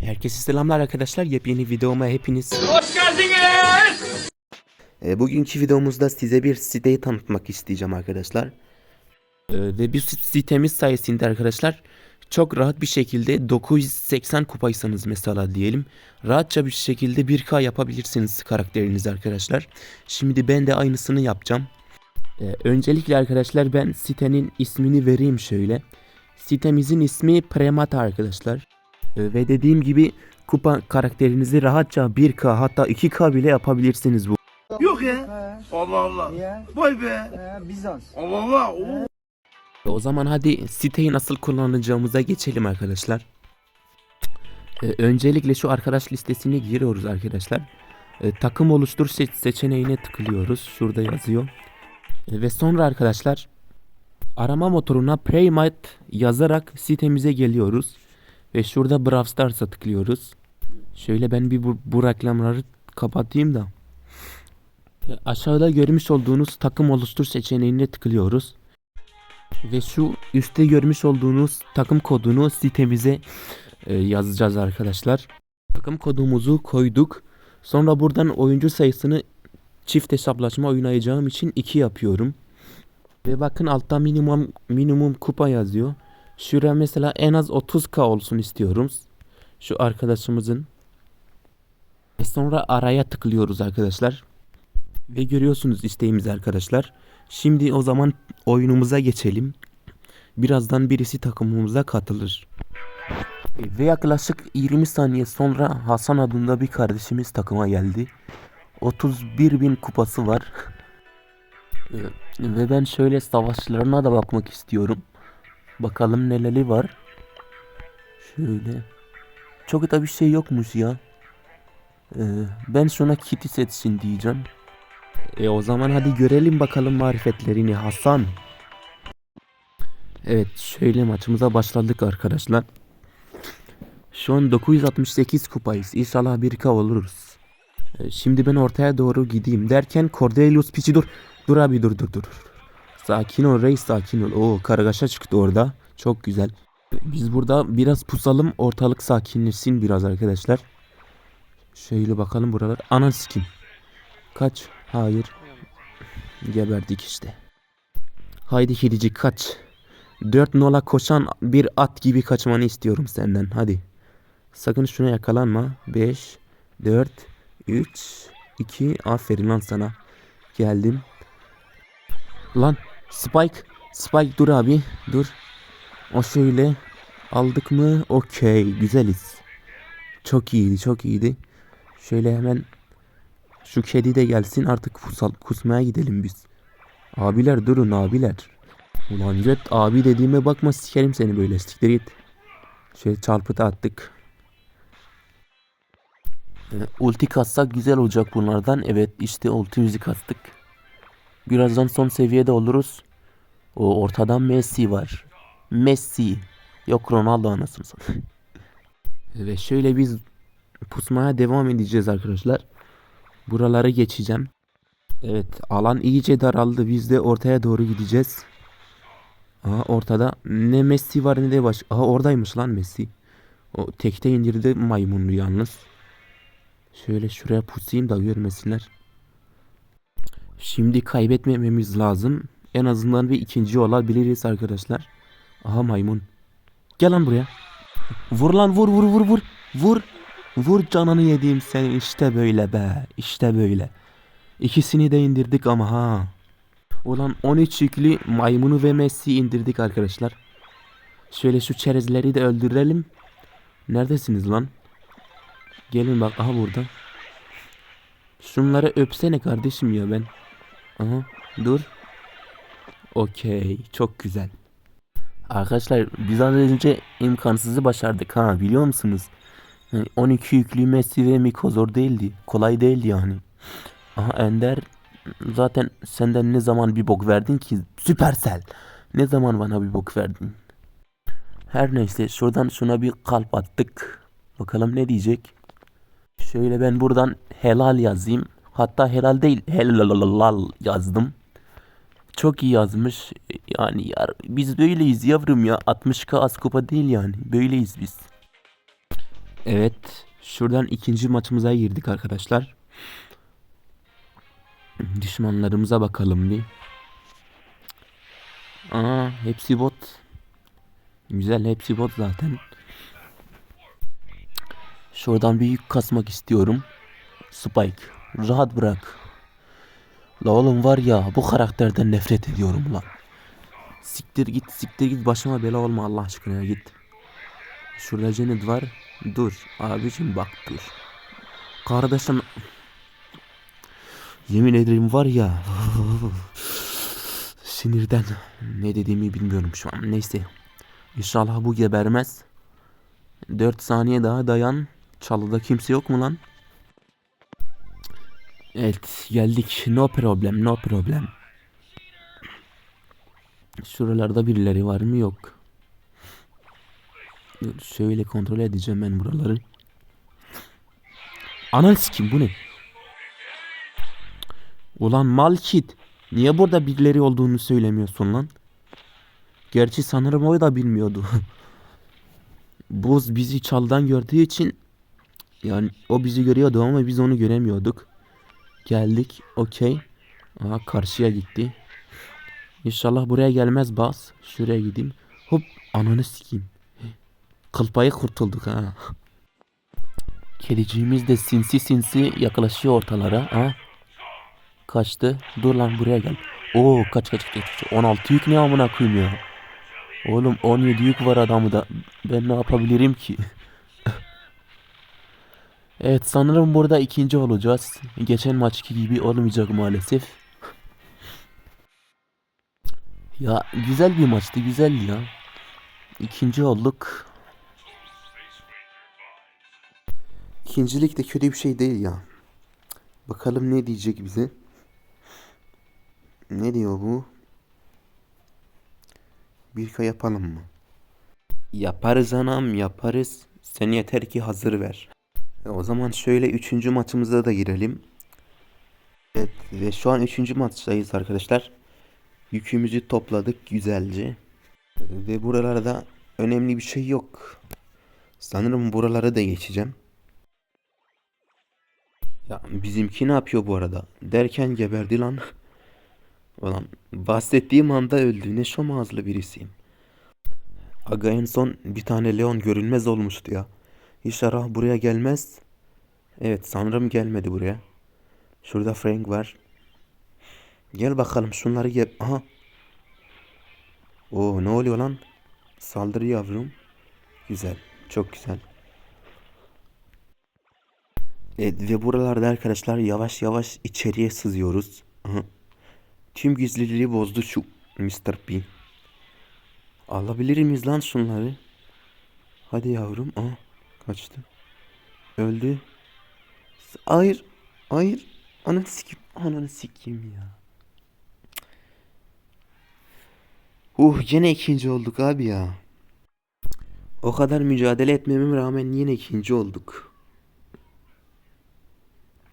Herkese selamlar arkadaşlar. Yepyeni videoma hepiniz Hoş geldiniz. E, bugünkü videomuzda size bir siteyi tanıtmak isteyeceğim arkadaşlar. E, ve bu sit- sitemiz sayesinde arkadaşlar çok rahat bir şekilde 980 kupaysanız mesela diyelim rahatça bir şekilde 1K yapabilirsiniz karakteriniz arkadaşlar. Şimdi ben de aynısını yapacağım. E, öncelikle arkadaşlar ben sitenin ismini vereyim şöyle. Sitemizin ismi Premata arkadaşlar. E, ve dediğim gibi kupa karakterinizi rahatça 1K hatta 2K bile yapabilirsiniz bu Yok ya. He, Allah Allah. ya, Vay be. he, Bizans. Allah Allah. Oo. O zaman hadi siteyi nasıl kullanacağımıza geçelim arkadaşlar. Ee, öncelikle şu arkadaş listesine giriyoruz arkadaşlar. Ee, takım oluştur se- seçeneğine tıklıyoruz. Şurada yazıyor. Ee, ve sonra arkadaşlar arama motoruna Playmate yazarak sitemize geliyoruz. Ve şurada Brawl Stars'a tıklıyoruz. Şöyle ben bir bu, bu reklamları kapatayım da. Ee, aşağıda görmüş olduğunuz takım oluştur seçeneğine tıklıyoruz. Ve şu üstte görmüş olduğunuz takım kodunu sitemize e, yazacağız arkadaşlar. Takım kodumuzu koyduk. Sonra buradan oyuncu sayısını çift hesaplaşma oynayacağım için 2 yapıyorum. Ve bakın altta minimum minimum kupa yazıyor. Şuraya mesela en az 30k olsun istiyorum. Şu arkadaşımızın. Ve sonra araya tıklıyoruz arkadaşlar. Ve görüyorsunuz isteğimizi arkadaşlar. Şimdi o zaman oyunumuza geçelim. Birazdan birisi takımımıza katılır. Ve yaklaşık 20 saniye sonra Hasan adında bir kardeşimiz takıma geldi. 31 bin kupası var. Ee, Ve ben şöyle savaşlarına da bakmak istiyorum. Bakalım neleri var. Şöyle. Çok da bir şey yokmuş ya. Ee, ben şuna kiti seçsin diyeceğim. E o zaman hadi görelim bakalım marifetlerini Hasan. Evet şöyle maçımıza başladık arkadaşlar. Şu an 968 kupayız. İnşallah 1K oluruz. E, şimdi ben ortaya doğru gideyim derken Cordelius dur. Dur abi dur dur dur. Sakin ol reis sakin ol. Oo kargaşa çıktı orada. Çok güzel. Biz burada biraz pusalım ortalık sakinleşsin biraz arkadaşlar. Şöyle bakalım buralar. Anan sikim. Kaç? Hayır. Geberdik işte. Haydi kedicik kaç. Dört nola koşan bir at gibi kaçmanı istiyorum senden. Hadi. Sakın şuna yakalanma. 5, 4, 3, 2. Aferin lan sana. Geldim. Lan Spike. Spike dur abi. Dur. O şöyle. Aldık mı? Okey. Güzeliz. Çok iyiydi. Çok iyiydi. Şöyle hemen şu kedi de gelsin artık kusal, kusmaya gidelim biz. Abiler durun abiler. Ulan Jet abi dediğime bakma sikerim seni böyle siktir git. Şöyle çarpıda attık. Ee, ulti kassak güzel olacak bunlardan. Evet işte ultimizi kastık. Birazdan son seviyede oluruz. O ortadan Messi var. Messi. Yok Ronaldo anasını. Ve şöyle biz pusmaya devam edeceğiz arkadaşlar. Buraları geçeceğim. Evet alan iyice daraldı. Biz de ortaya doğru gideceğiz. Aha ortada ne Messi var ne de baş. Aha oradaymış lan Messi. O tekte indirdi maymunlu yalnız. Şöyle şuraya pusayım da görmesinler. Şimdi kaybetmememiz lazım. En azından bir ikinci olabiliriz arkadaşlar. Aha maymun. Gel lan buraya. Vur lan vur vur vur vur. Vur. Vur canını yediğim seni işte böyle be. İşte böyle. İkisini de indirdik ama ha. Ulan 13 yüklü maymunu ve Messi indirdik arkadaşlar. Şöyle şu çerezleri de öldürelim. Neredesiniz lan? Gelin bak aha burada. Şunları öpsene kardeşim ya ben. Aha dur. Okey çok güzel. Arkadaşlar biz az önce imkansızı başardık ha biliyor musunuz? Yani 12 yüklü Messi ve Miko zor değildi. Kolay değildi yani. Aha Ender zaten senden ne zaman bir bok verdin ki? Süpersel. Ne zaman bana bir bok verdin? Her neyse şuradan şuna bir kalp attık. Bakalım ne diyecek? Şöyle ben buradan helal yazayım. Hatta helal değil helal yazdım. Çok iyi yazmış. Yani yar, biz böyleyiz yavrum ya. 60k az kupa değil yani. Böyleyiz biz. Evet. Şuradan ikinci maçımıza girdik arkadaşlar. Düşmanlarımıza bakalım bir. Aa hepsi bot. Güzel hepsi bot zaten. Şuradan bir yük kasmak istiyorum. Spike. Rahat bırak. La oğlum var ya bu karakterden nefret ediyorum lan. Siktir git siktir git başıma bela olma Allah aşkına ya git. Şurada Janet var. Dur abicim bak dur. Kardeşim. Yemin ederim var ya. Sinirden ne dediğimi bilmiyorum şu an. Neyse. İnşallah bu gebermez. 4 saniye daha dayan. Çalıda kimse yok mu lan? Evet geldik. No problem no problem. Şuralarda birileri var mı yok. Şöyle kontrol edeceğim ben buraları. Anal kim bu ne? Ulan Malkit. Niye burada birileri olduğunu söylemiyorsun lan? Gerçi sanırım o da bilmiyordu. Buz bizi çaldan gördüğü için yani o bizi görüyordu ama biz onu göremiyorduk. Geldik. Okey. Aha karşıya gitti. İnşallah buraya gelmez bas. Şuraya gideyim. Hop ananı sikeyim. Kıl payı kurtulduk ha. Kediciğimiz de sinsi sinsi yaklaşıyor ortalara. Ha? Kaçtı. Dur lan buraya gel. Oo kaç kaç kaç. kaç. 16 yük ne amına koyayım ya. Oğlum 17 yük var adamı da. Ben ne yapabilirim ki? evet sanırım burada ikinci olacağız. Geçen maçki gibi olmayacak maalesef. Ya güzel bir maçtı güzel ya. İkinci olduk. İkincilik de kötü bir şey değil ya. Bakalım ne diyecek bize. Ne diyor bu? Bir yapalım mı? Yaparız anam yaparız. Sen yeter ki hazır ver. E, O zaman şöyle üçüncü maçımıza da girelim. Evet ve şu an üçüncü maçtayız arkadaşlar. Yükümüzü topladık güzelce. Ve buralarda önemli bir şey yok. Sanırım buraları da geçeceğim. Ya bizimki ne yapıyor bu arada? Derken geberdi lan. Ulan bahsettiğim anda öldü. Ne şom ağızlı birisiyim. Aga en son bir tane Leon görünmez olmuştu ya. İnşallah buraya gelmez. Evet sanırım gelmedi buraya. Şurada Frank var. Gel bakalım şunları gel. Aha. Oo ne oluyor lan? Saldırı yavrum. Güzel. Çok güzel. Evet, ve buralarda arkadaşlar yavaş yavaş içeriye sızıyoruz. Aha. Tüm gizliliği bozdu şu Mr. P. Alabilir miyiz lan şunları? Hadi yavrum. Aa, kaçtı. Öldü. Hayır. Hayır. Ananı sikeyim. Ananı sikeyim ya. Uh yine ikinci olduk abi ya. O kadar mücadele etmeme rağmen yine ikinci olduk.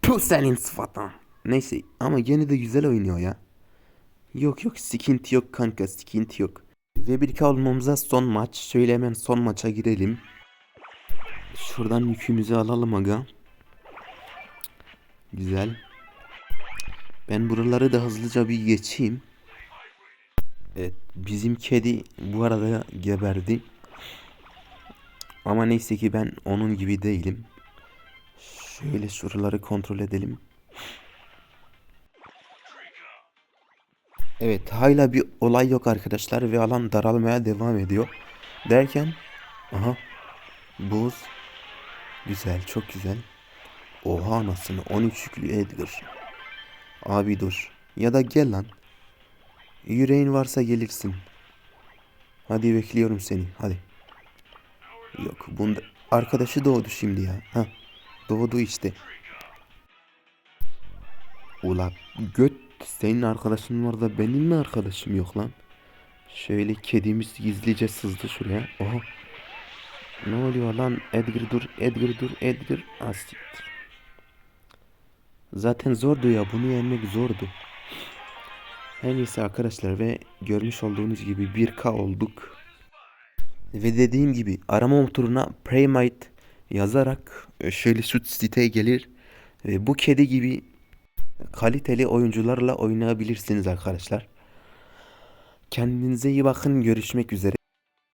Puh senin sıfatın. Neyse ama gene de güzel oynuyor ya. Yok yok sıkıntı yok kanka sıkıntı yok. Ve bir olmamıza son maç. Şöyle hemen son maça girelim. Şuradan yükümüzü alalım aga. Güzel. Ben buraları da hızlıca bir geçeyim. Evet bizim kedi bu arada geberdi. Ama neyse ki ben onun gibi değilim. Şöyle şuraları kontrol edelim. Evet hala bir olay yok arkadaşlar ve alan daralmaya devam ediyor. Derken aha buz güzel çok güzel. Oha anasını 13 yüklü Edgar. Abi dur ya da gel lan. Yüreğin varsa gelirsin. Hadi bekliyorum seni hadi. Yok bunda arkadaşı doğdu şimdi ya. Ha doğdu işte. Ula göt senin arkadaşın var da benim mi arkadaşım yok lan? Şöyle kedimiz gizlice sızdı şuraya. Oha. Ne oluyor lan? Edgar dur, Edgar dur, Edgar. Asiktir. Zaten zordu ya. Bunu yenmek zordu. Her neyse arkadaşlar ve görmüş olduğunuz gibi 1K olduk. Ve dediğim gibi arama motoruna Playmate yazarak e, şöyle şu siteye gelir. ve bu kedi gibi kaliteli oyuncularla oynayabilirsiniz arkadaşlar. Kendinize iyi bakın. Görüşmek üzere.